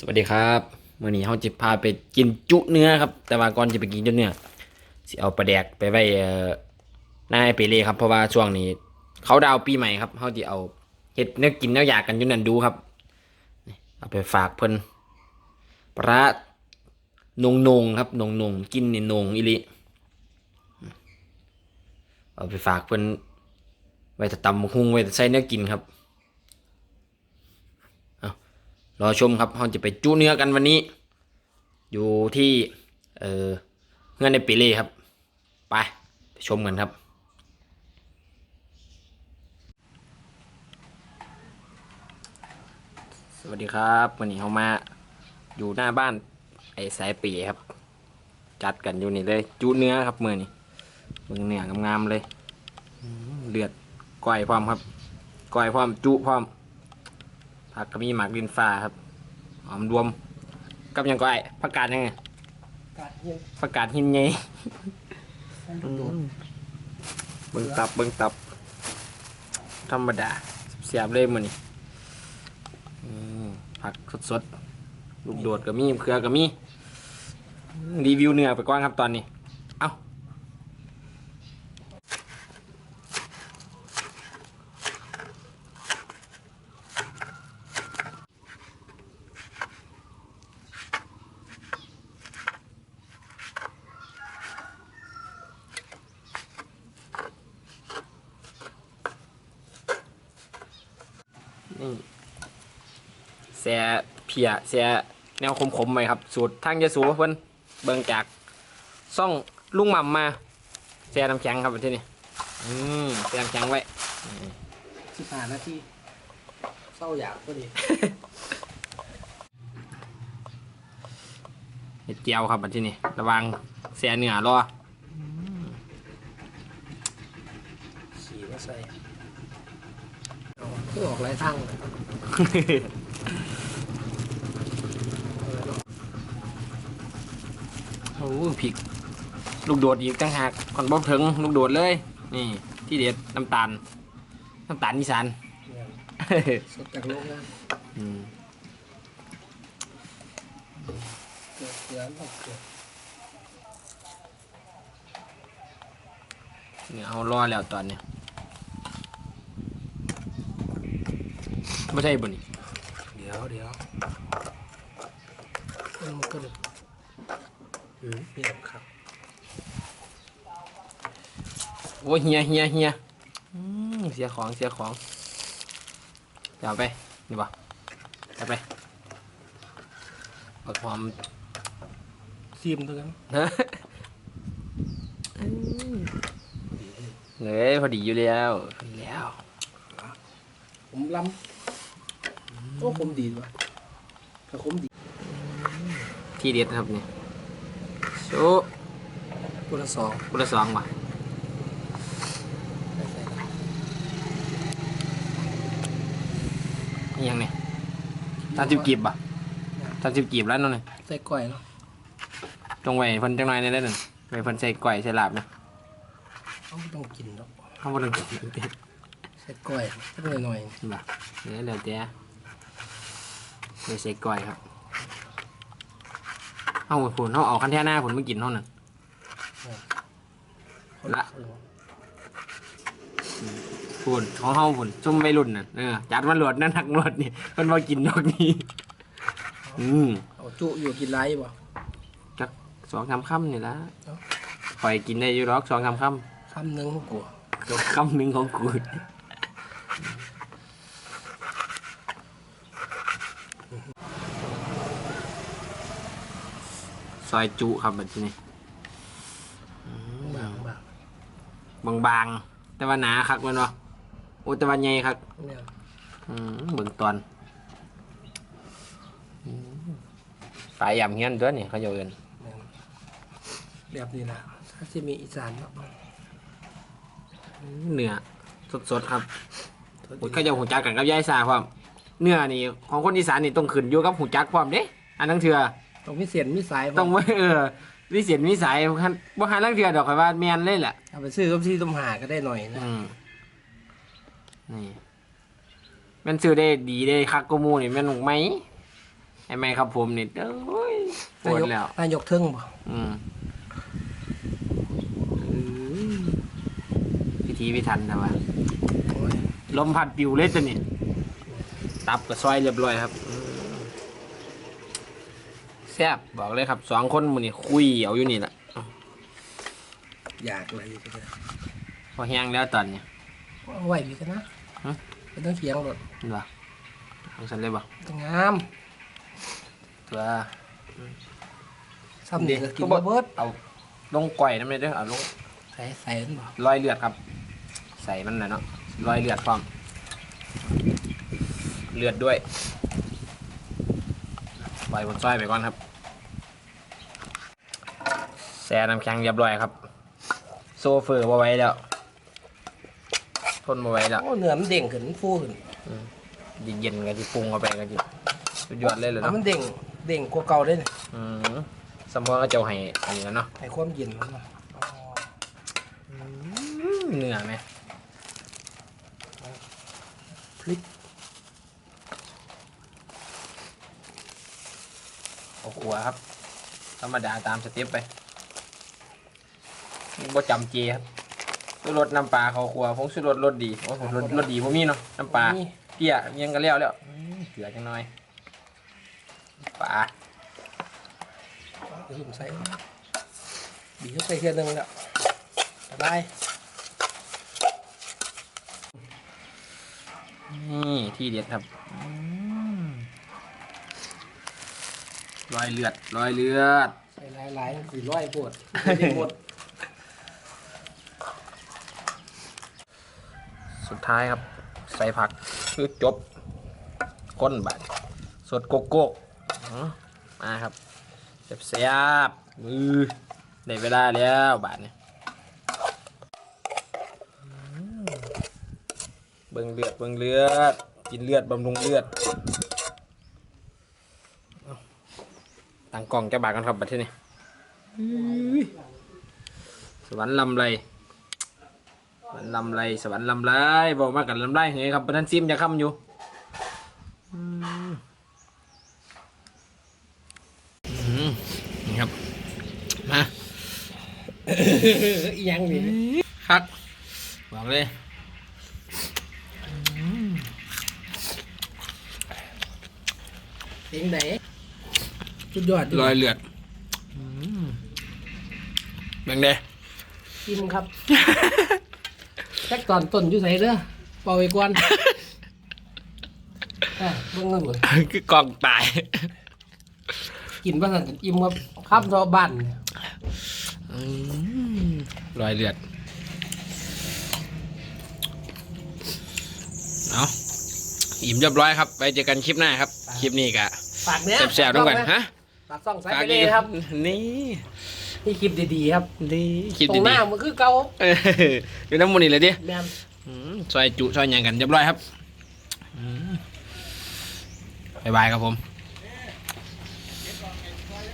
สวัสดีครับมื่อนี้เราจะพาไปกินจุเนื้อครับ แต่ว่าก่อนจะไปกินจุเนื้อสิเอาปลาแดกไปไว้หน้าไอเปเล่ครับเพราะว่าช่วงนี้ เขาดาวปีใหม่ครับเขาจะเอาเห็ดเนื้อกินเนื้ออยากกันอยู่นั่นดูครับเอาไปฝากเพิ่นปลานงนงๆครับนงนงๆกินนี่นงอิลิเอาไปฝากเพิ่นไว้จะตำบักหุงไว้จะใส่เนื้อกินครับ รอชมครับเราจะไปจูเนื้อกันวันนี้ อยู่ที่เออเงื่อนในปีเล่ครับไปไปชมกันครับสวัสดีครับวันนี้เรามาอยู่หน้าบ้านไอ้สายปีครับ จัดกันอยู่นี่เลยจูเนื้อครับมือนี่มือเนื้องามๆเลย เลือดก้อยพร้อมครับก้อยพร้อมจุพร้อม ผักก็มีหมากดินฟ้าครับหอมรวม กับหยังก็ไอ้ผักกาดยังไงกาดเฮียนผักกาดหินไงโดดเบิ่งตับเบิ่งตับ ธรรมดาเสียบเลยมื้อนี้อืมผักสดๆลูกโดดก็มีเครือก็มีอืมรีวิวเนื้อไปก่อนครับตอนนี้ เอ้า นี่แซ่เพียแซ่แนวคมๆไปครับ สูตรทางยะสูเพิ่นเบิ่งจากซ่องลุงหม่ำมาแซ่น้ำแข็งครับที่นี่อืมแซ่น้ำแข็งไว้สิบห้านาทีเศร้าอยากพอดีเห็ดเจียวครับที่นี่ระวังแซ่เนื้อรอสีมาใส่ เอาคือออกหลายทางเลยเอาเลยเนาะโอ้พริก ลูกโดดอีกตั้งหากก่อนบ่ถึง ลูกโดดเลย นี่ ที่เด็ดน้ำตาล น้ำตาลอีสานเนี่ยสดจากโรงงานอืมเกลือเกลือเนาะเกลือเนี่ยเอารอแล้วตอนเนี้ย ไม่ใช่บ่นี่เดี๋ยวเดี๋ยวมันก็เลยอืมเหียบครับโอ้ยเฮียเฮียเฮียอืมเสียของเสียของเดี๋ยวเอาไปนี่บ่เอาไปเอาหอมซีมตัวกันฮะเฮ้ยพอดีอยู่แล้วพอดีแล้วผมล้ำ โอ้ผมดีว่ะถ้าผมดีที่เด็ดครับนี่โชตัวละสองกุละสองว่ะไม่ใส่นี่ยังนี่สามสิบกีบป่ะสามสิบกีบแล้วนั่นนี่ใส่ก้อยเนาะจงไว้เพิ่นจังหน่อยในได้นั่นไว้เพิ่นใส่ก้อยใส่ลาบนะเขาไม่ต้องกินหรอกข้าวบ่ต้องกินใส่ก้อยสักหน่อยหน่อยบ่เดี๋ยวเดี๋ยวแต่ ใส่ใส่ก้อยครับ เอาผุนเอาเอาคันแท่หน้าผุนมากินเท่านั้นๆละผุนของเฮาผุนซุ่มวัยรุ่นน่ะเออจัดมันหลวดนั่นหักหลวดนี่เพิ่นบ่กินดอกนี้อืมเอาจุอยู่กินไรบ่จักสองสามคำนี่ละเอ้าข่อยกินได้อยู่ดอกสองสามคคำหนึ่งกลัวำคำหนึ่งของกู ซอยจุครับแบบนี้บางบางบางๆแต่ว่าหนาคักแมันวะโอ้แต่ว่าใหญ่คักเนี่ยอืมเบิ่งตอนอืมปลายยำเงี้ยนตัวนี่เขาจะเอินแบบนี้นะถ้าจะมีอีสานเนาะเนื้อสดๆครับโอ้ยเขาจะหูจักกันกับยายซาความเนื้อนี่ของคนอีสานนี่ต้องขึ้นอยู่กับหูจักความเด้อันนั้นเถื่อ ต้องมีเสียนมีสายบ่ต้องว่าเออวิเศษวิสัยคันบ่หันลังเถื่อดอกข่อยว่าแมนเลยแหละเอาไปซื้อกับที่ต้มหาก็ได้หน่อยนะอืมนี่แมันซื้อได้ดีได้คักกูมูนี่แม่นหนุกไหมไอ้แม่ครับผมนี่เอ้ยปวดแล้วนายกเทิงบ่อืมพิธีพิธันนะวะโอ้ยลมพัดปิวเลยตัวนี้ตับกับซอยเรียบร้อยครับอืม แซ่บบอกเลยครับสองคนมือนี่คุยเอาอยู่นี่แหละอยากอะไรอยู่ก็ได้พอแห้งแล้วตอนนี้เอาไว้ดีกันนะฮะไม่ต้องเถียงหรอกเห็นปะต้องสันเลยปะต้องงามตัวซ้ำนี่ก็กินบ่เบิดเอาลงก่อยน้ำเลยเด้อเอาลงใส่ใส่นั่นบ่รอยเลือดครับ ใส่มันหน่อยเนาะรอยเลือดพร้อมเลือดด้วยปล่อยบนซอยไปก่อนครับ แช่น้ำแข็งเรียบร้อยครับ โซเฟอร์มาไว้แล้ว ทนมาไว้แล้วโอ้เนื้อมันเด้งขึ้นมันฟูขึ้นเย็นๆกันที่ปรุงเข้าไปกันที่สุดยอดเลยเลยแล้วเนาะมันเด้งเด้งกว่าเก่าได้เนี่ยอืมสมมติว่าเจ้าให้อันนี้แล้วเนาะให้ความเย็นมันมาอ๋อเนื้อไหมพริกโอ้โหครับ ธรรมดาตามสเต็ปไป บ่จำเจครับซื้อรสน้ำปลาเขาครัวผงซื้อรสรสดีโอ้โหรสรสดีบ่มีเนาะน้ำปลานี่เปี้ยเมียงกันแล้วแล้วอืมเกลือจังหน่อยปลาเดี๋ยวผมใส่บีบเข้าไปเทียนึงแล้วได้นี่ที่เด็ดครับอืมรอยเลือดรอยเลือดใส่หลายๆสี่ร้อยปวดไม่ได้หมด สุดท้ายครับ ใส่ผักคือจบก้นบาดสดโกโก้อื้อมาครับเสียบๆมือได้เวลาแล้วบาดนี้อื้อเบิ่งเลือดเบิ่งเลือด กินเลือดบำรุงเลือดเอาตั้งกล่องจะบาดกันครับบัดที่นี่อื้อสวรรค์ลำไร สวรรค์ลำไรสวรรค์ลำไรบอกมากันลำไรเฮ้ยครับประธานซิมจะค้ำอยู่อืมอืมนี่ครับ มาอีหยังนี่คักบอกเลยเองไหนสุดยอดรอยเลือดแบ่งเด้กินครับ แค่ตอนต้นอยู่ใส่เด้อเป่าไว้ก่อนอะเบิ่งเงินหมดคือกองตายกินบ้านอิ่มครับข้ามทอบ้านเนี่ยอืมรอยเลือด เอาอิ่มเรียบร้อยครับ ไปเจอกันคลิปหน้าครับ คลิปนี้กะฝากเนี้ยแซ่บๆด้วยกัน ฮะฝากซ่องสายไปเลยครับ นี่ นี่คลิปดีๆครับนี่คลิปตรดีงหน้ามันคือเก่าๆเอออยู่น้ำมันนี่เลยดิแมนอืมซอยจุซอยหยังกันเรียบร้อยครับอืมบ๊ายบายครับผม